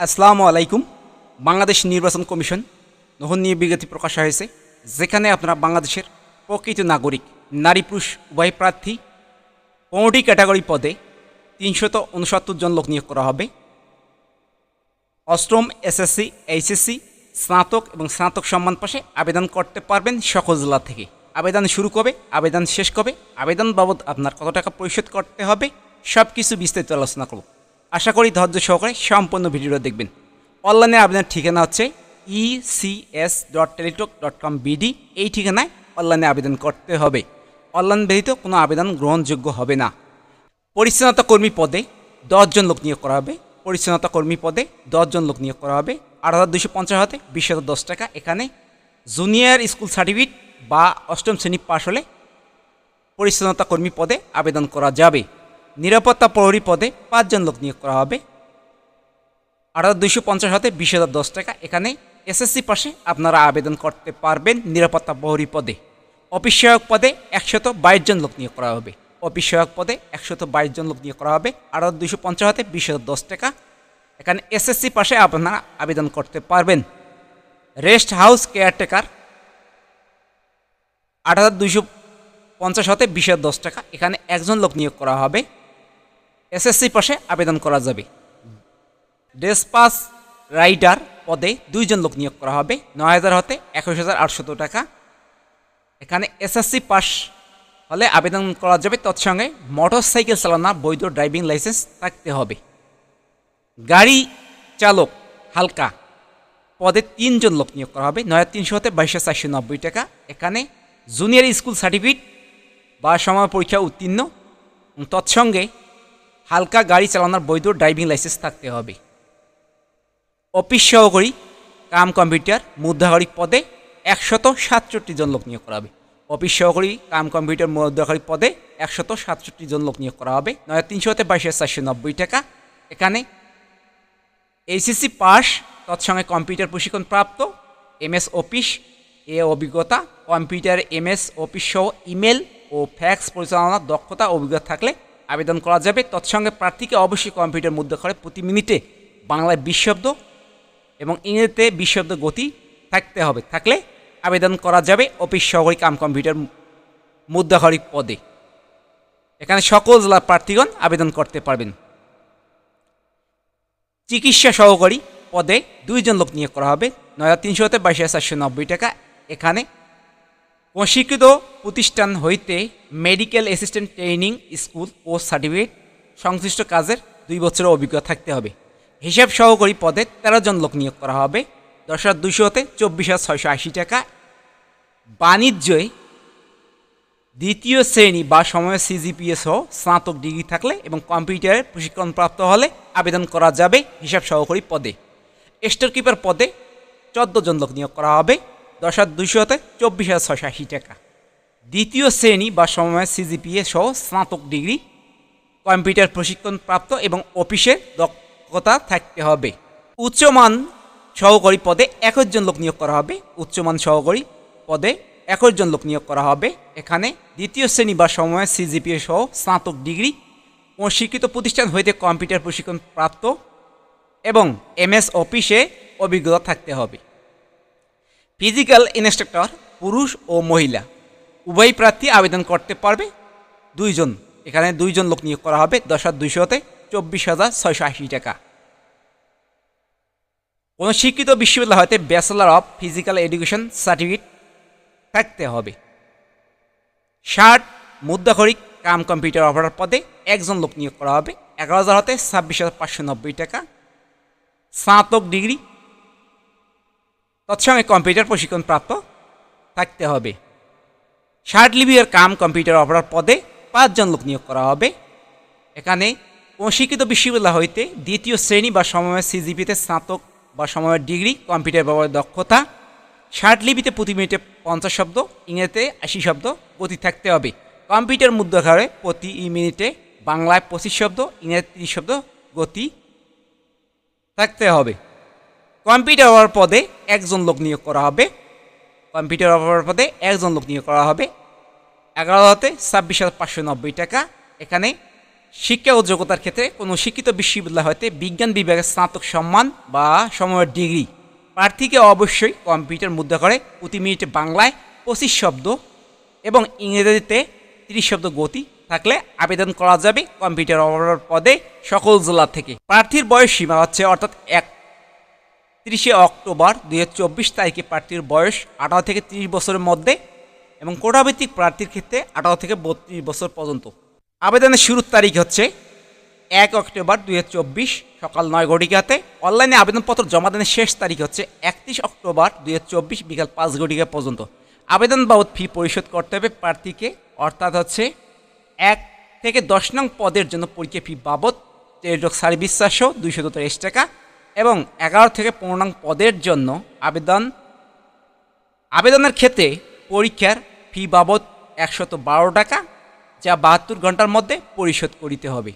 আসসালামু আলাইকুম, বাংলাদেশ নির্বাচন কমিশন নতুন নিয়ে বিজ্ঞপ্তি প্রকাশ হয়েছে, যেখানে আপনারা বাংলাদেশের প্রকৃত নাগরিক, নারী পুরুষ, উভয় প্রার্থী, পনেরোটি ক্যাটাগরি পদে তিনশত উনসত্তর জন লোক নিয়োগ করা হবে। অষ্টম এসএসসি, এইচএসসি, স্নাতক এবং স্নাতক সম্মান পাশে আবেদন করতে পারবেন সকল জেলা থেকে। আবেদন শুরু কবে? আবেদন শেষ কবে? আবেদন বাবদ আপনার কত টাকা পরিশোধ করতে হবে? সব কিছু বিস্তারিত আলোচনা করব। আশা করি ধৈর্য সহকারে সম্পূর্ণ ভিডিওটা দেখবেন। অনলাইনে আবেদনের ঠিকানা হচ্ছে ECS dot Teletalk dot com BD এই ঠিকানায় অনলাইনে আবেদন করতে হবে। অনলাইন ব্যতীত কোনো আবেদন গ্রহণযোগ্য হবে না। পরিচ্ছন্নতা কর্মী পদে দশজন লোক নিয়োগ করা হবে। পরিচ্ছন্নতা কর্মী পদে দশজন লোক নিয়োগ করা হবে। আট হাজার দুশো পঞ্চাশ হাতে বিশ হাজার দশ টাকা। এখানে জুনিয়র স্কুল সার্টিফিকেট বা অষ্টম শ্রেণি পাশ হলে পরিচ্ছন্নতা কর্মী পদে আবেদন করা যাবে। নিরাপত্তা প্রহরী পদে পাঁচজন লোক নিয়োগ করা হবে। আট হাজার দুইশো পঞ্চাশ হাতে বিশ হাজার দশ টাকা। এখানে এসএসসি পাশে আপনারা আবেদন করতে পারবেন নিরাপত্তা প্রহরী পদে। অফিস সহায়ক পদে একশত বাইশ জন লোক নিয়োগ করা হবে। অফিস সহায়ক পদে একশত বাইশ জন লোক নিয়োগ করা হবে। আট হাজার দুইশো পঞ্চাশ হাতে বিশ হাজার দশ টাকা। এখানে এসএসসি পাশে আপনারা আবেদন করতে পারবেন। রেস্ট হাউস কেয়ারটেকার আট হাজার দুইশো পঞ্চাশ হতে বিশ হাজার দশ টাকা। এখানে একজন লোক নিয়োগ করা হবে। এসএসসি পাশে আবেদন করা যাবে। ডেসপাস রাইডার পদে দুইজন লোক নিয়োগ করা হবে। নয় হাজার হতে একুশ হাজার আটশত টাকা। এখানে এসএসসি পাস হলে আবেদন করা যাবে। তৎসঙ্গে মোটর সাইকেল চালানো, বৈধ ড্রাইভিং লাইসেন্স থাকতে হবে। গাড়ি চালক হালকা পদে তিনজন লোক নিয়োগ করা হবে। নয় তিনশো হতে বাইশশো চারশো নব্বই টাকা। এখানে জুনিয়র স্কুল সার্টিফিকেট বা সময় পরীক্ষা উত্তীর্ণ। তৎসঙ্গে হালকা গাড়ি চালানোর বৈধ ড্রাইভিং লাইসেন্স থাকতে হবে। অফিস সহকারী, কাম কম্পিউটার, মুদ্রাকারী পদে একশত সাতষট্টি জন লোক নিয়োগ করা হবে। অফিস সহকারী, কাম কম্পিউটার, মুদ্রাকারী পদে একশত সাতষট্টি জন লোক নিয়োগ করা হবে। নয় তিনশো হতে বাইশ চারশো নব্বই টাকা। এখানে এইচএসসি পাস, তৎসঙ্গে কম্পিউটার প্রশিক্ষণ প্রাপ্ত এমএস অফিস, এ অভিজ্ঞতা, কম্পিউটার এমএস অফিস সহ ইমেল ও ফ্যাক্স পরিচালনার দক্ষতা অভিজ্ঞতা থাকলে আবেদন করা যাবে। তৎসঙ্গে প্রার্থীকে অবশ্যই কম্পিউটার মুদ্রা করে প্রতি মিনিটে বাংলায় বিশ এবং ইংরেজিতে বিশ গতি থাকতে হবে। থাকলে আবেদন করা যাবে অফিস সহকারী কাম কম্পিউটার মুদ্রাঘরিক পদে। এখানে সকল জেলার প্রার্থীগণ আবেদন করতে পারবেন। চিকিৎসা সহকারী পদে দুইজন লোক নিয়োগ করা হবে। নয় হাজার তিনশো হতে বাইশ হাজার চারশো নব্বই টাকা। এখানে প্রশিক্ষিত প্রতিষ্ঠান হইতে medical assistant training school course certificate সংশ্লিষ্ট কাজের দুই বছরের অভিজ্ঞতা থাকতে হবে। হিসাব সহকারী পদে তেরো জন লোক নিয়োগ করা হবে। দশ হাজার দুশো হতে চব্বিশ হাজার ছয়শো আশি টাকা। বাণিজ্যে দ্বিতীয় শ্রেণি বা সময় সিজিপিএস সহ স্নাতক ডিগ্রি থাকলে এবং কম্পিউটারের প্রশিক্ষণপ্রাপ্ত হলে আবেদন করা যাবে হিসাব সহকারী পদে। স্টোর কিপার পদে চোদ্দ জন লোক নিয়োগ করা হবে। দশ হাজার দুইশো হতে চব্বিশ হাজার ছয়শো আশি টাকা। দ্বিতীয় শ্রেণি বা সময় সিজিপিএ সহ স্নাতক ডিগ্রি, কম্পিউটার প্রশিক্ষণপ্রাপ্ত এবং অফিসে দক্ষতা থাকতে হবে। উচ্চমান সহকারী পদে একুশ জন লোক নিয়োগ করা হবে। উচ্চমান সহকারী পদে একুশ জন লোক নিয়োগ করা হবে। এখানে দ্বিতীয় শ্রেণি বা সময় সিজিপিএ সহ স্নাতক ডিগ্রি ও শিক্ষিত প্রতিষ্ঠান হইতে কম্পিউটার প্রশিক্ষণ প্রাপ্ত এবং এমএস অফিসে অভিজ্ঞতা থাকতে হবে। ফিজিক্যাল ইনস্ট্রাক্টর পুরুষ ও মহিলা। উভয় প্রার্থী আবেদন করতে পারবে। দুইজন, এখানে দুইজন লোক নিয়োগ করা হবে দশ হাজার দুইশোতে চব্বিশ হাজার ছয়শো আশি টাকা। কোনো শিক্ষিত বিশ্ববিদ্যালয় হতে bachelor of physical education certificate থাকতে হবে। ষাট মুদ্রাখরিক কাম কম্পিউটার অপারেটর পদে একজন লোক নিয়োগ করা হবে। এগারো হাজার হতে ছাব্বিশ হাজার পাঁচশো নব্বই টাকা। স্নাতক ডিগ্রি তৎসঙ্গে কম্পিউটার প্রশিক্ষণ প্রাপ্ত থাকতে হবে। ষাট লিবিয়ার কাম কম্পিউটার অপারেটর পদে পাঁচজন লোক নিয়োগ করা হবে। এখানে কোনো শিক্ষিত বিশ্ববিদ্যালয় হইতে দ্বিতীয় শ্রেণি বা সময়ের সিজিপিতে স্নাতক বা সময়ের ডিগ্রি, কম্পিউটার ব্যবহারের দক্ষতা, ষাট লিপিতে প্রতি মিনিটে পঞ্চাশ শব্দ, ইংরেজিতে আশি শব্দ গতি থাকতে হবে। কম্পিউটার মুদ্রাঘরে প্রতি মিনিটে বাংলায় পঁচিশ শব্দ ইংরেজি তিরিশ শব্দ গতি থাকতে হবে। কম্পিউটার ব্যবহার পদে একজন লোক নিয়োগ করা হবে। কম্পিউটার ব্যবহার পদে একজন লোক নিয়োগ করা হবে। এগারো হাতে ছাব্বিশ হাজার পাঁচশো নব্বই টাকা। এখানে শিক্ষা ও যোগ্যতার ক্ষেত্রে কোনো শিক্ষিত বিশ্ববিদ্যালয় হতে বিজ্ঞান বিভাগের স্নাতক সম্মান বা সময়ের ডিগ্রি। প্রার্থীকে অবশ্যই কম্পিউটার মুদ্রা করে প্রতি মিনিটে বাংলায় পঁচিশ শব্দ এবং ইংরেজিতে তিরিশ শব্দ গতি থাকলে আবেদন করা যাবে কম্পিউটার অপারেটর পদে সকল জেলা থেকে। প্রার্থীর বয়স সীমা হচ্ছে অর্থাৎ এক তিরিশে অক্টোবর দুই হাজার চব্বিশ তারিখে প্রার্থীর বয়স আঠারো থেকে তিরিশ বছরের মধ্যে এবং কোটাভিত্তিক প্রার্থীর ক্ষেত্রে আঠারো থেকে বত্রিশ বছর পর্যন্ত। আবেদনের শুরুর তারিখ হচ্ছে এক অক্টোবর দুই হাজার চব্বিশ সকাল নয় ঘটিকাতে। অনলাইনে আবেদনপত্র জমা দানের শেষ তারিখ হচ্ছে একত্রিশ অক্টোবর দুই হাজার চব্বিশ বিকাল পাঁচ ঘটিকা পর্যন্ত। আবেদন বাবদ ফি পরিশোধ করতে হবে প্রার্থীকে, অর্থাৎ হচ্ছে এক থেকে দশ নং পদের জন্য পরীক্ষা ফি বাবদ টেলিটক সার্ভিস চারশো দুইশত তেইশ টাকা এবং এগারো থেকে পনেরো নং পদের জন্য আবেদন। আবেদনের ক্ষেত্রে পরীক্ষার ফি বাবদ একশত বারো টাকা, যা বাহাত্তর ঘণ্টার মধ্যে পরিশোধ করিতে হবে।